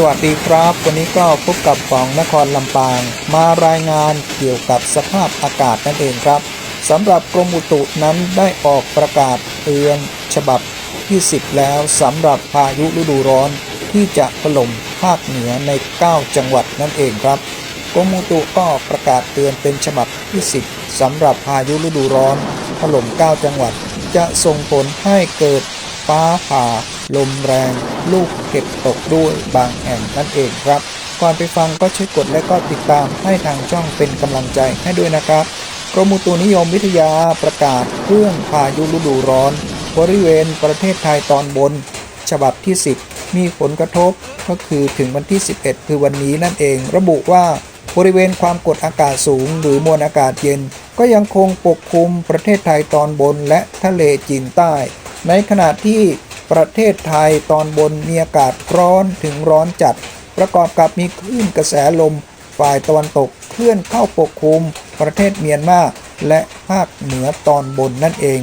สวัสดีครับ วันนี้ก็พบกับของนครลำปาง มารายงานเกี่ยวกับสภาพอากาศนั่นเองครับสำหรับกรมอุตุนั้นได้ออกประกาศเตือน ฉบับที่10แล้วสำหรับพายุฤดูร้อนที่จะถล่มภาคเหนือใน 9 จังหวัดนั่นเองครับกรมอุตุก็ประกาศเตือนเป็นฉบับที่10สำหรับพายุฤดูร้อนถล่ม 9 จังหวัด จะส่งผลให้เกิด ฟ้าผ่า ลมแรง ลูกเห็บตกด้วยบางแห่งนั่นเองครับ ก่อนไปฟังก็ช่วยกดและก็ติดตามให้ทางช่องเป็นกำลังใจให้ด้วยนะครับกรมอุตุนิยมวิทยาประกาศเรื่องพายุฤดูร้อน บริเวณประเทศไทยตอนบน ฉบับที่ 10 มีผลกระทบก็คือถึงวันที่ 11 คือวันนี้นั่นเอง ระบุว่าบริเวณความกดอากาศสูง หรือมวลอากาศเย็น ก็ยังคงปกคลุมประเทศไทยตอนบนและทะเลจีนใต้ ในขณะที่ประเทศไทยตอนบนมีอากาศร้อนถึงร้อนจัด ประกอบกับมีคลื่นกระแสลม ฝ่ายตะวันตกเคลื่อนเข้าปกคลุม ประเทศเมียนมาและภาคเหนือตอนบนนั่นเอง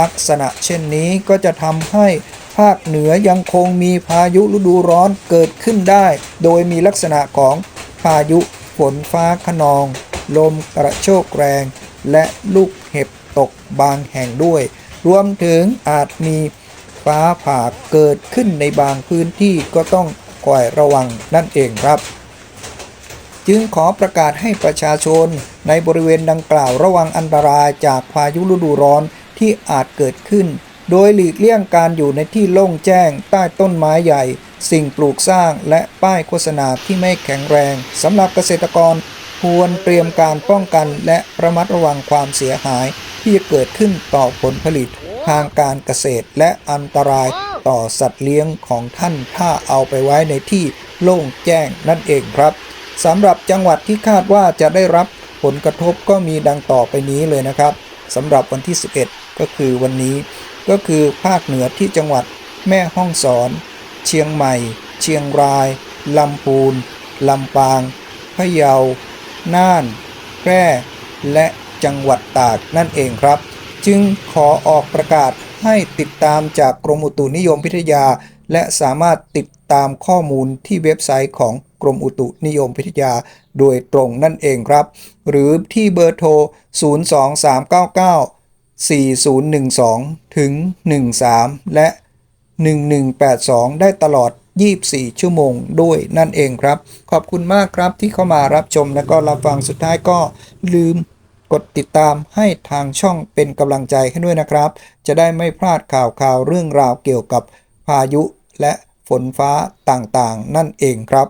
ลักษณะเช่นนี้ก็จะทำให้ภาคเหนือยังคงมีพายุฤดูร้อนเกิดขึ้นได้ โดยมีลักษณะของพายุฝนฟ้าขนอง ลมกระโชกแรง และลูกเห็บตกบางแห่งด้วย รวมถึงอาจมีฟ้าผ่าเกิดขึ้นในบางพื้นที่ก็ต้องคอยระวังนั่นเองครับ จึงขอประกาศให้ประชาชนในบริเวณดังกล่าวระวังอันตรายจากพายุฤดูร้อนที่อาจเกิดขึ้น โดยหลีกเลี่ยงการอยู่ในที่โล่งแจ้งใต้ต้นไม้ใหญ่ สิ่งปลูกสร้างและป้ายโฆษณาที่ไม่แข็งแรงสำหรับเกษตรกรควรเตรียมการป้องกันและระมัดระวังความเสียหาย ที่จะเกิดขึ้นต่อผลผลิตทางการเกษตรและอันตรายต่อสัตว์เลี้ยงของท่านถ้าเอาไปไว้ในที่โล่งแจ้งนั่นเองครับสำหรับจังหวัดที่คาดว่าจะได้รับผลกระทบก็มีดังต่อไปนี้เลยนะครับสำหรับวันที่ 11 ก็คือวันนี้ ก็คือภาคเหนือที่จังหวัดแม่ฮ่องสอน เชียงใหม่ เชียงรายลำพูนลำปางพะเยา น่าน แพร่ และ จังหวัดตากนั่นเองครับ จึงขอออกประกาศให้ติดตามจากกรมอุตุนิยมวิทยา และสามารถติดตามข้อมูลที่เว็บไซต์ของกรมอุตุนิยมวิทยาโดยตรงนั่นเองครับ หรือที่เบอร์โทร 02399 4012 ถึง 13 และ 1182 ได้ตลอด 24 ชั่วโมงด้วยนั่นเองครับ ขอบคุณมากครับที่เข้ามารับชมและก็รับฟังสุดท้ายก็ลืม กดติดตามให้ทางช่องเป็นกำลังใจให้ด้วยนะครับ จะได้ไม่พลาดข่าวข่าวเรื่องราวเกี่ยวกับพายุและฝนฟ้าต่างๆ นั่นเองครับ